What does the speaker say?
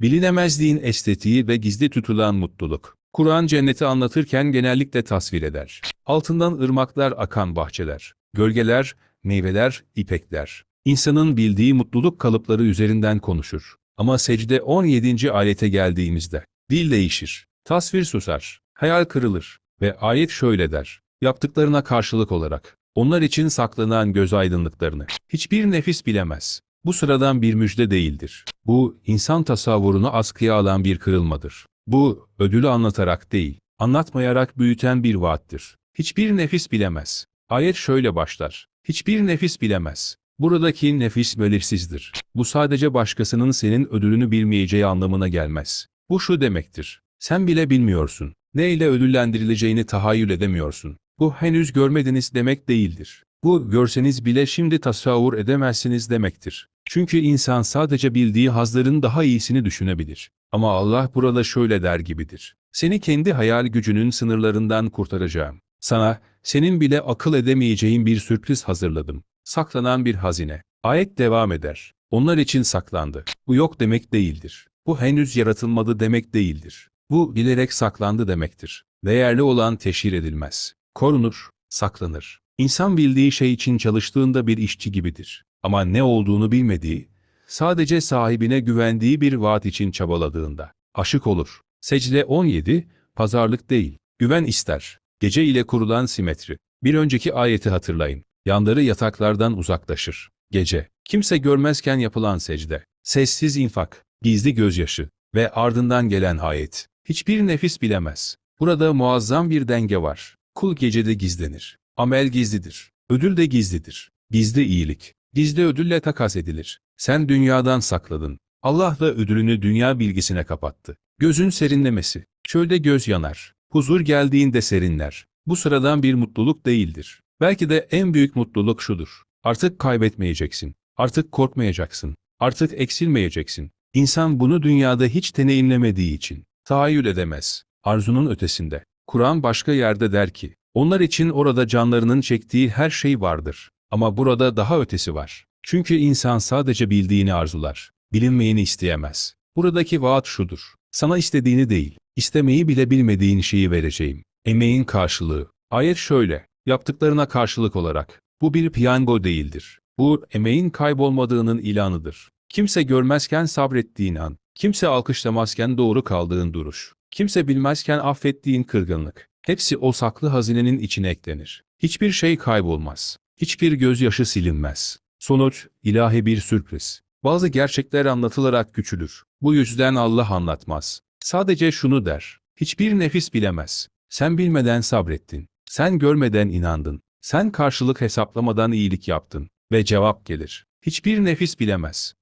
Bilinemezliğin estetiği ve gizli tutulan mutluluk. Kur'an cenneti anlatırken genellikle tasvir eder. Altından ırmaklar akan bahçeler, gölgeler, meyveler, ipekler. İnsanın bildiği mutluluk kalıpları üzerinden konuşur. Ama secde 17. ayete geldiğimizde, dil değişir, tasvir susar, hayal kırılır ve ayet şöyle der. Yaptıklarına karşılık olarak, onlar için saklanan göz aydınlıklarını hiçbir nefis bilemez. Bu sıradan bir müjde değildir. Bu, insan tasavvurunu askıya alan bir kırılmadır. Bu, ödülü anlatarak değil, anlatmayarak büyüten bir vaattir. Hiçbir nefis bilemez. Ayet şöyle başlar. Hiçbir nefis bilemez. Buradaki nefis belirsizdir. Bu sadece başkasının senin ödülünü bilmeyeceği anlamına gelmez. Bu şu demektir. Sen bile bilmiyorsun. Ne ile ödüllendirileceğini tahayyül edemiyorsun. Bu henüz görmediniz demek değildir. Bu görseniz bile şimdi tasavvur edemezsiniz demektir. Çünkü insan sadece bildiği hazların daha iyisini düşünebilir. Ama Allah burada şöyle der gibidir. Seni kendi hayal gücünün sınırlarından kurtaracağım. Sana, senin bile akıl edemeyeceğin bir sürpriz hazırladım. Saklanan bir hazine. Ayet devam eder. Onlar için saklandı. Bu yok demek değildir. Bu henüz yaratılmadı demek değildir. Bu bilerek saklandı demektir. Değerli olan teşhir edilmez. Korunur, saklanır. İnsan bildiği şey için çalıştığında bir işçi gibidir. Ama ne olduğunu bilmediği, sadece sahibine güvendiği bir vaat için çabaladığında, aşık olur. Secde 17, pazarlık değil, güven ister. Gece ile kurulan simetri. Bir önceki ayeti hatırlayın. Yanları yataklardan uzaklaşır. Gece. Kimse görmezken yapılan secde. Sessiz infak, gizli gözyaşı ve ardından gelen ayet. Hiçbir nefis bilemez. Burada muazzam bir denge var. Kul gecede gizlenir. Amel gizlidir. Ödül de gizlidir. Gizli iyilik. Gizli ödülle takas edilir. Sen dünyadan sakladın. Allah da ödülünü dünya bilgisine kapattı. Gözün serinlemesi. Çölde göz yanar. Huzur geldiğinde serinler. Bu sıradan bir mutluluk değildir. Belki de en büyük mutluluk şudur. Artık kaybetmeyeceksin. Artık korkmayacaksın. Artık eksilmeyeceksin. İnsan bunu dünyada hiç deneyimlemediği için tahayyül edemez. Arzunun ötesinde. Kur'an başka yerde der ki, onlar için orada canlarının çektiği her şey vardır. Ama burada daha ötesi var. Çünkü insan sadece bildiğini arzular. Bilinmeyeni isteyemez. Buradaki vaat şudur. Sana istediğini değil, istemeyi bile bilmediğin şeyi vereceğim. Emeğin karşılığı. Ayet şöyle. Yaptıklarına karşılık olarak. Bu bir piyango değildir. Bu emeğin kaybolmadığının ilanıdır. Kimse görmezken sabrettiğin an, kimse alkışlamazken doğru kaldığın duruş, kimse bilmezken affettiğin kırgınlık. Hepsi o saklı hazinenin içine eklenir. Hiçbir şey kaybolmaz. Hiçbir gözyaşı silinmez. Sonuç, ilahi bir sürpriz. Bazı gerçekler anlatılarak küçülür. Bu yüzden Allah anlatmaz. Sadece şunu der. Hiçbir nefis bilemez. Sen bilmeden sabrettin. Sen görmeden inandın. Sen karşılık hesaplamadan iyilik yaptın. Ve cevap gelir. Hiçbir nefis bilemez.